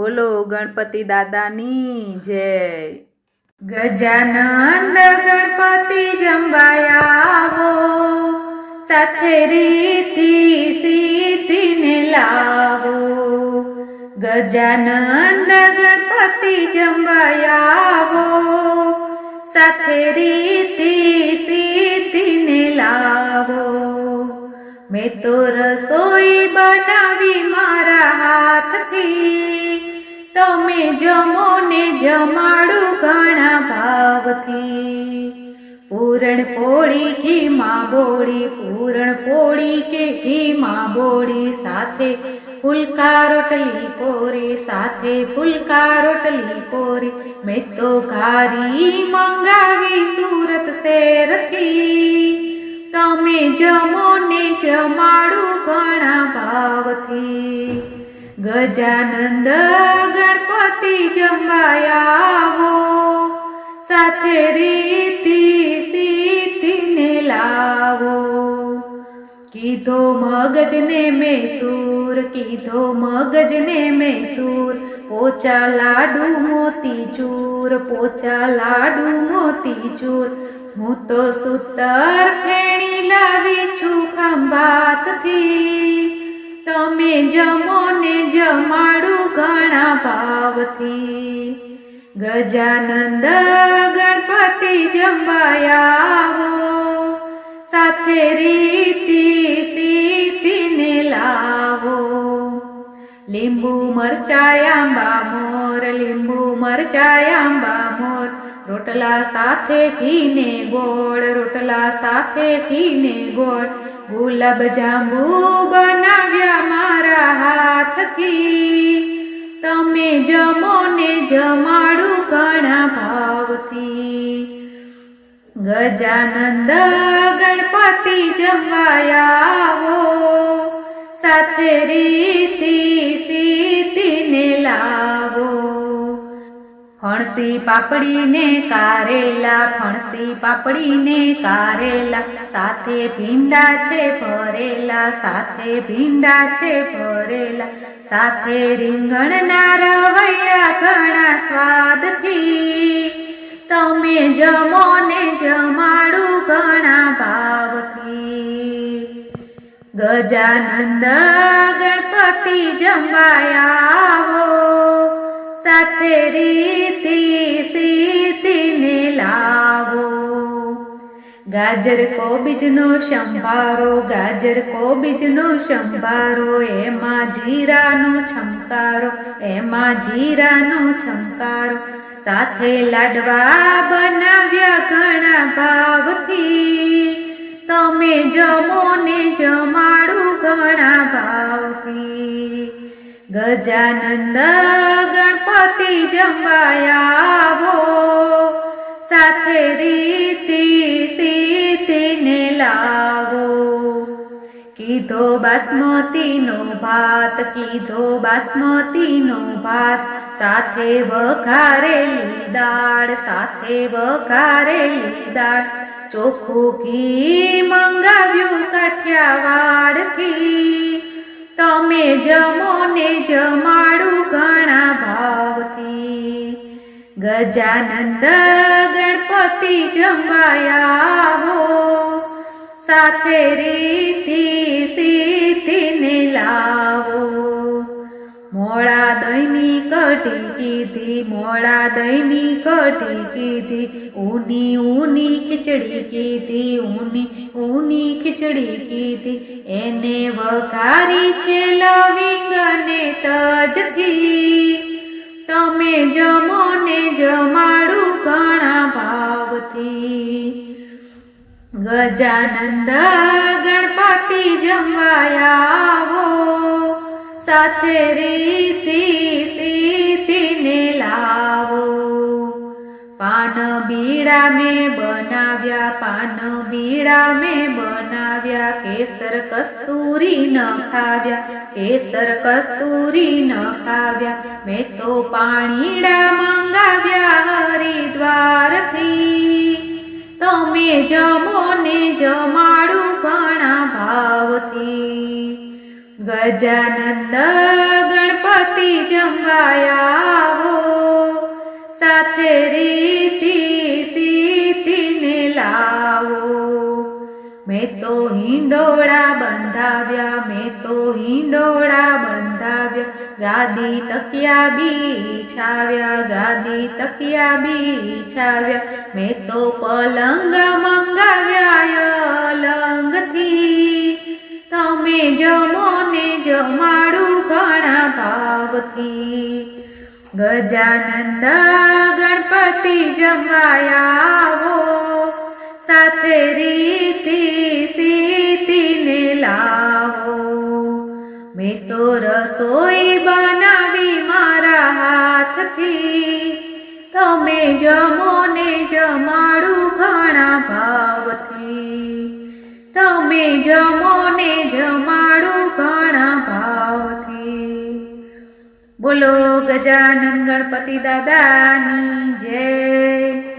બોલો ગણપતિ દાદાની જય. ગજાનંદ ગણપતિ જંબાયાવો, સાથે રીતિ સીધીને લાવો. ગજાનંદ ગણપતિ જંબાયાવો, સાથે રીતિ સીધીને લાવો. મેં તો રસોઈ બનાવી મારા હાથથી તમે જમો ને જમાડું ઘણા ભાવથી. પૂરણ પોળી ઘીમાં બોળી, પૂરણ પોળી કે ઘીમાં બોળી, સાથે ફુલકા રોટલી કોરી સાથે ફુલકા રોટલી કોરી મેં તો ઘારી મંગાવી સુરત શેરથી. તમે જમો ને જમાડું ઘણા ભાવથી. ગજાનંદ ગણપતિ જમાયાવો સાથે રીતિ સીધીને લાવો. કીધો મગજને મેસૂર, કીધો મગજને મેસૂર, પોચા લાડુ મોતી ચૂર, પોચા લાડુ મોતી ચૂર. હું તો સુતર ફેણી લાવી છું ખંભાતથી. તમે જમો ને જમાડું ઘણા ભાવથી. ગજાનંદ ગણપતિ જમાયાવો સાથે રીતિ સીધીને લાવો. લીંબુ મરચાયાંબા મોર, લીંબુ મરચાયાંબા મોર. રોટલા સાથે ઘીને ગોળ, રોટલા સાથે ઘીને ગોળ. ગુલાબ જાંબુ બનાવ્યા મારા હાથથી તમે જમો ને જમાડું ઘણા ભાવથી ગજાનંદ ગણપતિ જમાયાવો સાથે રીતિ સીધીને લાવો ફણસી પાપડીને કારેલા, ફણસી પાપડીને કારેલા, સાથે ભીંડા છે ભરેલા, સાથે ભીંડા છે ભરેલા, સાથે રીંગણના રવૈયા ઘણા સ્વાદથી. તમે જમો ને જમાડું ઘણા ભાવથી. ગજાનંદ ગણપતિ જમાયાવો સાથે રીતિ સીધીને લાવો. ગાજર કોબીજનો સંભારો, ગાજર કોબીજનો સંભારો, એમાં જીરાનો છમકારો એમાં જીરાનો છમકારો સાથે લાડવા બનાવ્યા ઘણા ભાવથી. તમે જમો ને જમાડું ઘણા ભાવથી. ગજાનંદ ગણપતિ જમાયાવો સાથે રીતિ સીધીને લાવો. કીધો બાસમતીનો ભાત, કીધો બાસમતીનો ભાત. સાથે વઘારેલી દાળ, સાથે વઘારેલી દાળ. ચોખ્ખું ઘી મંગાવ્યું કાઠિયાવાડથી. તમે જમો ને જમાડું ઘણા ભાવથી. ગજાનંદ ગણપતિ જમાયા હો સાથે રીતિ સીધીને લાવો. મોડા દહીંની કટી કીધી, મોડા દહીંની કટી કીધી, ઊની ઊની ખીચડી કીધી, ઊની ઊની ખીચડી કીધી, એને વઘારી છે લવિંગ અને તજથી. તમે જમો ને જમાડું ઘણા ભાવથી. ગજાનંદ ગણપતિ જમાયાવો સાથે રીતિ સીતિને લાવો પાન બીડા મેં બનાવ્યા પાન બીડા મેં બનાવ્યા કેસર કસ્તુરી ન ખાવ્યા કેસર કસ્તુરી ન ખાવ્યા મેં તો પાણીડા મંગાવ્યા હરિદ્વારથી તમે જમો ને જમાડું ઘણા ભાવથી ગજાનંદ ગણપતિ જમવાયા જમવાયાવો સાથે રીતિ સીતિને લાવો. મેં તો હિંડોળા બંધાવ્યા, મેં તો હિંડોળા બંધાવ્યા. ગાદી તકિયા બીછાવ્યા, ગાદી તકિયા બીછાવ્યા. મેં તો પલંગ મંગાવ્યા અલંગથી. તમે જમો જમાડું ઘણા ભાવથી ગજાનંદ ગણપતિ જમાયાવો સાથે રીતિ સીતીને લાવો. મેં તો રસોઈ બનાવી મારા હાથથી. તમે જમો ને જમાડું ઘણા ભાવથી. તમે જમો ને જમાડું બોલો ગજાનન ગણપતિ દાદાની જય.